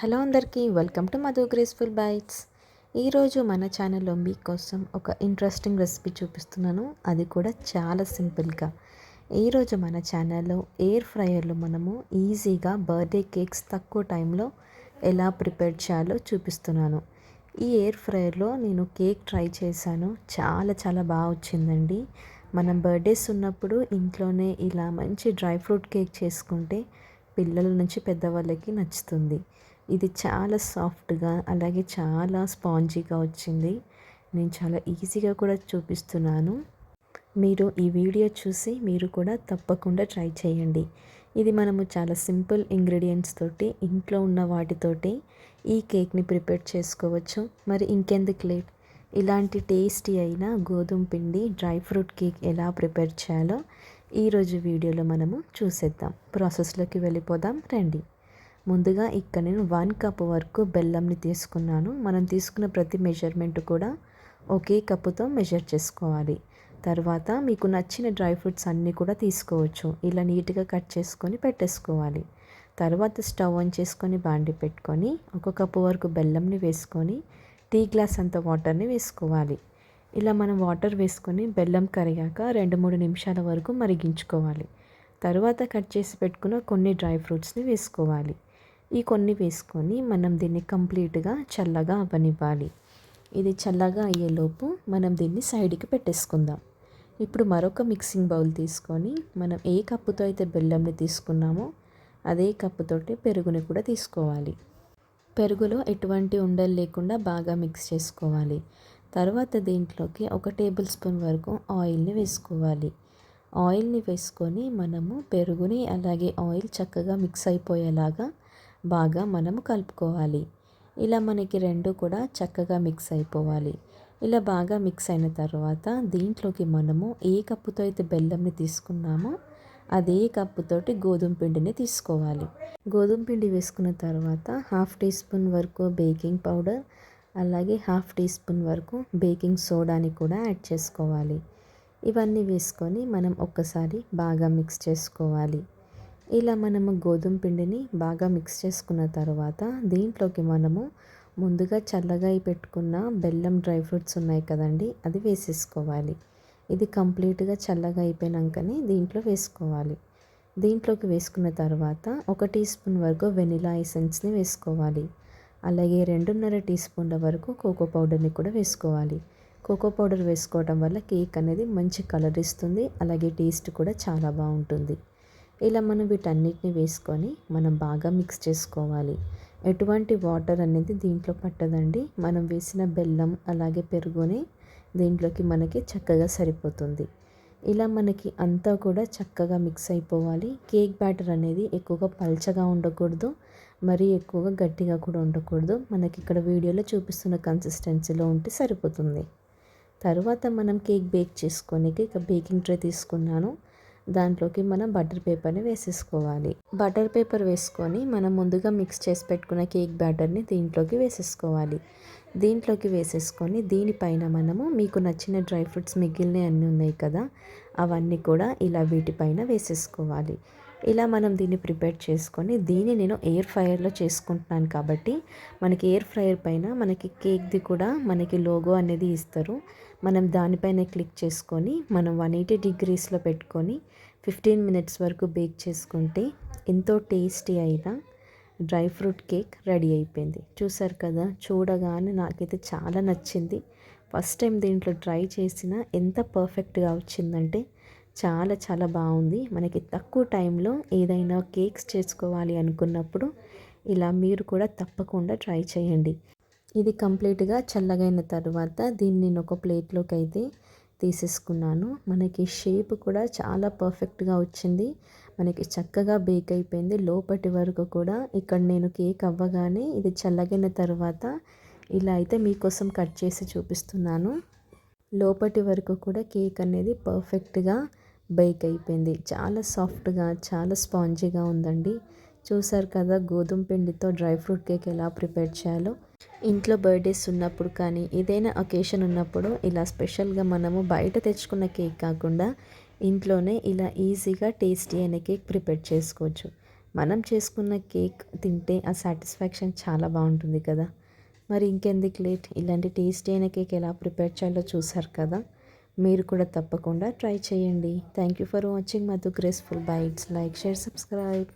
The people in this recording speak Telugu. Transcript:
హలో అందరికీ welcome to Madhu graceful bites ఈరోజు మన ఛానల్లో మీకోసం ఒక ఇంట్రెస్టింగ్ రెసిపీ చూపిస్తున్నాను. అది కూడా చాలా సింపుల్గా. ఈరోజు మన ఛానల్లో ఎయిర్ ఫ్రైయర్లో మనము ఈజీగా బర్త్డే కేక్స్ తక్కువ టైంలో ఎలా ప్రిపేర్ చేయాలో చూపిస్తున్నాను. ఈ ఎయిర్ ఫ్రైయర్లో నేను కేక్ ట్రై చేశాను. చాలా చాలా బాగా వచ్చిందండి. మనం బర్త్డేస్ ఉన్నప్పుడు ఇంట్లోనే ఇలా మంచి డ్రై ఫ్రూట్ కేక్ చేసుకుంటే పిల్లల నుంచి పెద్దవాళ్ళకి నచ్చుతుంది. ఇది చాలా సాఫ్ట్గా అలాగే చాలా స్పాంజీగా వచ్చింది. నేను చాలా ఈజీగా కూడా చూపిస్తున్నాను. మీరు ఈ వీడియో చూసి మీరు కూడా తప్పకుండా ట్రై చేయండి. ఇది మనము చాలా సింపుల్ ఇంగ్రీడియంట్స్ తోటి ఇంట్లో ఉన్న వాటితోటి ఈ కేక్ని ప్రిపేర్ చేసుకోవచ్చు. మరి ఇంకెందుకు లేట్? ఇలాంటి టేస్టీ అయిన గోధుమ పిండి డ్రై ఫ్రూట్ కేక్ ఎలా ప్రిపేర్ చేయాలో ఈరోజు వీడియోలో మనము చూసేద్దాం. ప్రాసెస్లోకి వెళ్ళిపోదాం. రండి. ముందుగా ఇక్కడ నేను వన్ కప్ వరకు బెల్లంని తీసుకున్నాను. మనం తీసుకున్న ప్రతి మెజర్మెంట్ కూడా ఒకే కప్పుతో మెజర్ చేసుకోవాలి. తర్వాత మీకు నచ్చిన డ్రై ఫ్రూట్స్ అన్నీ కూడా తీసుకోవచ్చు. ఇలా నీట్గా కట్ చేసుకొని పెట్టేసుకోవాలి. తర్వాత స్టవ్ ఆన్ చేసుకొని బాండి పెట్టుకొని ఒక కప్పు వరకు బెల్లంని వేసుకొని టీ గ్లాస్ అంత వాటర్ని వేసుకోవాలి. ఇలా మనం వాటర్ వేసుకొని బెల్లం కరిగాక రెండు మూడు నిమిషాల వరకు మరిగించుకోవాలి. తర్వాత కట్ చేసి పెట్టుకున్న కొన్ని డ్రై ఫ్రూట్స్ని వేసుకోవాలి. ఈ కొన్ని వేసుకొని మనం దీన్ని కంప్లీట్గా చల్లగా అవ్వనివ్వాలి ఇది చల్లగా అయ్యేలోపు మనం దీన్ని సైడ్కి పెట్టేసుకుందాం. ఇప్పుడు మరొక మిక్సింగ్ బౌల్ తీసుకొని మనం ఏ కప్పుతో అయితే బెల్లంని తీసుకున్నామో అదే కప్పుతోటి పెరుగుని కూడా తీసుకోవాలి. పెరుగులో ఎటువంటి ఉండలు లేకుండా బాగా మిక్స్ చేసుకోవాలి. తర్వాత దీంట్లోకి ఒక టేబుల్ స్పూన్ వరకు ఆయిల్ని వేసుకోవాలి. ఆయిల్ని వేసుకొని మనము పెరుగుని అలాగే ఆయిల్ చక్కగా మిక్స్ అయిపోయేలాగా బాగా మనము కలుపుకోవాలి. ఇలా మనకి రెండు కూడా చక్కగా మిక్స్ అయిపోవాలి. ఇలా బాగా మిక్స్ అయిన తర్వాత దీంట్లోకి మనము ఏ కప్పుతో అయితే బెల్లంని తీసుకున్నామో అదే కప్పుతోటి గోధుమ పిండిని తీసుకోవాలి. గోధుమ పిండి వేసుకున్న తర్వాత హాఫ్ టీ స్పూన్ వరకు బేకింగ్ పౌడర్ అలాగే హాఫ్ టీ స్పూన్ వరకు బేకింగ్ సోడాని కూడా యాడ్ చేసుకోవాలి. ఇవన్నీ వేసుకొని మనం ఒక్కసారి బాగా మిక్స్ చేసుకోవాలి. ఇలా మనము గోధుమ పిండిని బాగా మిక్స్ చేసుకున్న తర్వాత దీంట్లోకి మనము ముందుగా చల్లగా పెట్టుకున్న బెల్లం డ్రై ఫ్రూట్స్ ఉన్నాయి కదండి అది వేసేసుకోవాలి. ఇది కంప్లీట్గా చల్లగా అయిపోయినాకనే దీంట్లో వేసుకోవాలి. దీంట్లోకి వేసుకున్న తర్వాత ఒక టీ స్పూన్ వరకు వెనిలా ఎసెన్స్ని వేసుకోవాలి. అలాగే రెండున్నర టీ స్పూన్ల వరకు కోకో పౌడర్ని కూడా వేసుకోవాలి. కోకో పౌడర్ వేసుకోవడం వల్ల కేక్ అనేది మంచి కలర్ ఇస్తుంది అలాగే టేస్ట్ కూడా చాలా బాగుంటుంది. ఇలా మనం వీటన్నిటిని వేసుకొని మనం బాగా మిక్స్ చేసుకోవాలి. ఎటువంటి వాటర్ అనేది దీంట్లో పట్టదండి. మనం వేసిన బెల్లం అలాగే పెరుగుని దీంట్లోకి మనకి చక్కగా సరిపోతుంది. ఇలా మనకి అంతా కూడా చక్కగా మిక్స్ అయిపోవాలి. కేక్ బ్యాటర్ అనేది ఎక్కువగా పల్చగా ఉండకూడదు. మరీ ఎక్కువగా గట్టిగా కూడా ఉండకూడదు. మనకి ఇక్కడ వీడియోలో చూపిస్తున్న కన్సిస్టెన్సీలో ఉంటే సరిపోతుంది. తర్వాత మనం కేక్ బేక్ చేసుకోనికి ఇక బేకింగ్ ట్రే తీసుకున్నాను. దాంట్లోకి మనం బటర్ పేపర్ని వేసేసుకోవాలి. బటర్ పేపర్ వేసుకొని మనం ముందుగా మిక్స్ చేసి పెట్టుకున్న కేక్ బ్యాటర్ని దీంట్లోకి వేసేసుకోవాలి. దీంట్లోకి వేసేసుకొని దీనిపైన మనము మీకు నచ్చిన డ్రై ఫ్రూట్స్ మిగిలినవి అన్నీ ఉన్నాయి కదా అవన్నీ కూడా ఇలా వీటిపైన వేసేసుకోవాలి. ఇలా మనం దీన్ని ప్రిపేర్ చేసుకొని దీన్ని నేను ఎయిర్ ఫ్రైయర్లో చేసుకుంటున్నాను కాబట్టి మనకి ఎయిర్ ఫ్రైయర్ పైన మనకి కేక్ది కూడా మనకి లోగో అనేది ఇస్తారు. మనం దానిపైన క్లిక్ చేసుకొని మనం వన్ ఎయిటీ డిగ్రీస్లో పెట్టుకొని ఫిఫ్టీన్ మినిట్స్ వరకు బేక్ చేసుకుంటే ఎంతో టేస్టీ అయిన డ్రై ఫ్రూట్ కేక్ రెడీ అయిపోయింది. చూసారు కదా చూడగానే నాకైతే చాలా నచ్చింది. ఫస్ట్ టైం దీంట్లో ట్రై చేసిన ఎంత పర్ఫెక్ట్గా వచ్చిందంటే చాలా చాలా బాగుంది. మనకి తక్కువ టైంలో ఏదైనా కేక్స్ చేసుకోవాలి అనుకున్నప్పుడు ఇలా మీరు కూడా తప్పకుండా ట్రై చేయండి. ఇది కంప్లీట్గా చల్లగైన తర్వాత దీన్ని నేను ఒక ప్లేట్లోకి అయితే తీసేసుకున్నాను. మనకి షేప్ కూడా చాలా పర్ఫెక్ట్గా వచ్చింది. మనకి చక్కగా బేక్ అయిపోయింది. లోపటి వరకు కూడా ఇక్కడ నేను కేక్ అవ్వగానే ఇది చల్లగైన తర్వాత ఇలా అయితే మీకోసం కట్ చేసి చూపిస్తున్నాను. లోపటి వరకు కూడా కేక్ అనేది పర్ఫెక్ట్గా బేక్ అయిపోయింది. చాలా సాఫ్ట్గా చాలా స్పాంజీగా ఉందండి. చూసారు కదా గోధుమ పిండితో డ్రై ఫ్రూట్ కేక్ ఎలా ప్రిపేర్ చేయాలో. ఇంట్లో బర్త్డేస్ ఉన్నప్పుడు కానీ ఏదైనా ఒకేషన్ ఉన్నప్పుడు ఇలా స్పెషల్గా మనము బయట తెచ్చుకున్న కేక్ కాకుండా ఇంట్లోనే ఇలా ఈజీగా టేస్టీ అయిన కేక్ ప్రిపేర్ చేసుకోవచ్చు. మనం చేసుకున్న కేక్ తింటే ఆ సాటిస్ఫాక్షన్ చాలా బాగుంటుంది కదా. మరి ఇంకెందుకు లేట్? ఇలాంటి టేస్టీ అయిన కేక్ ఎలా ప్రిపేర్ చేయాలో చూసారు కదా. మీరు కూడా తప్పకుండా ట్రై చేయండి. Thank you for watching Madhu graceful bites like share subscribe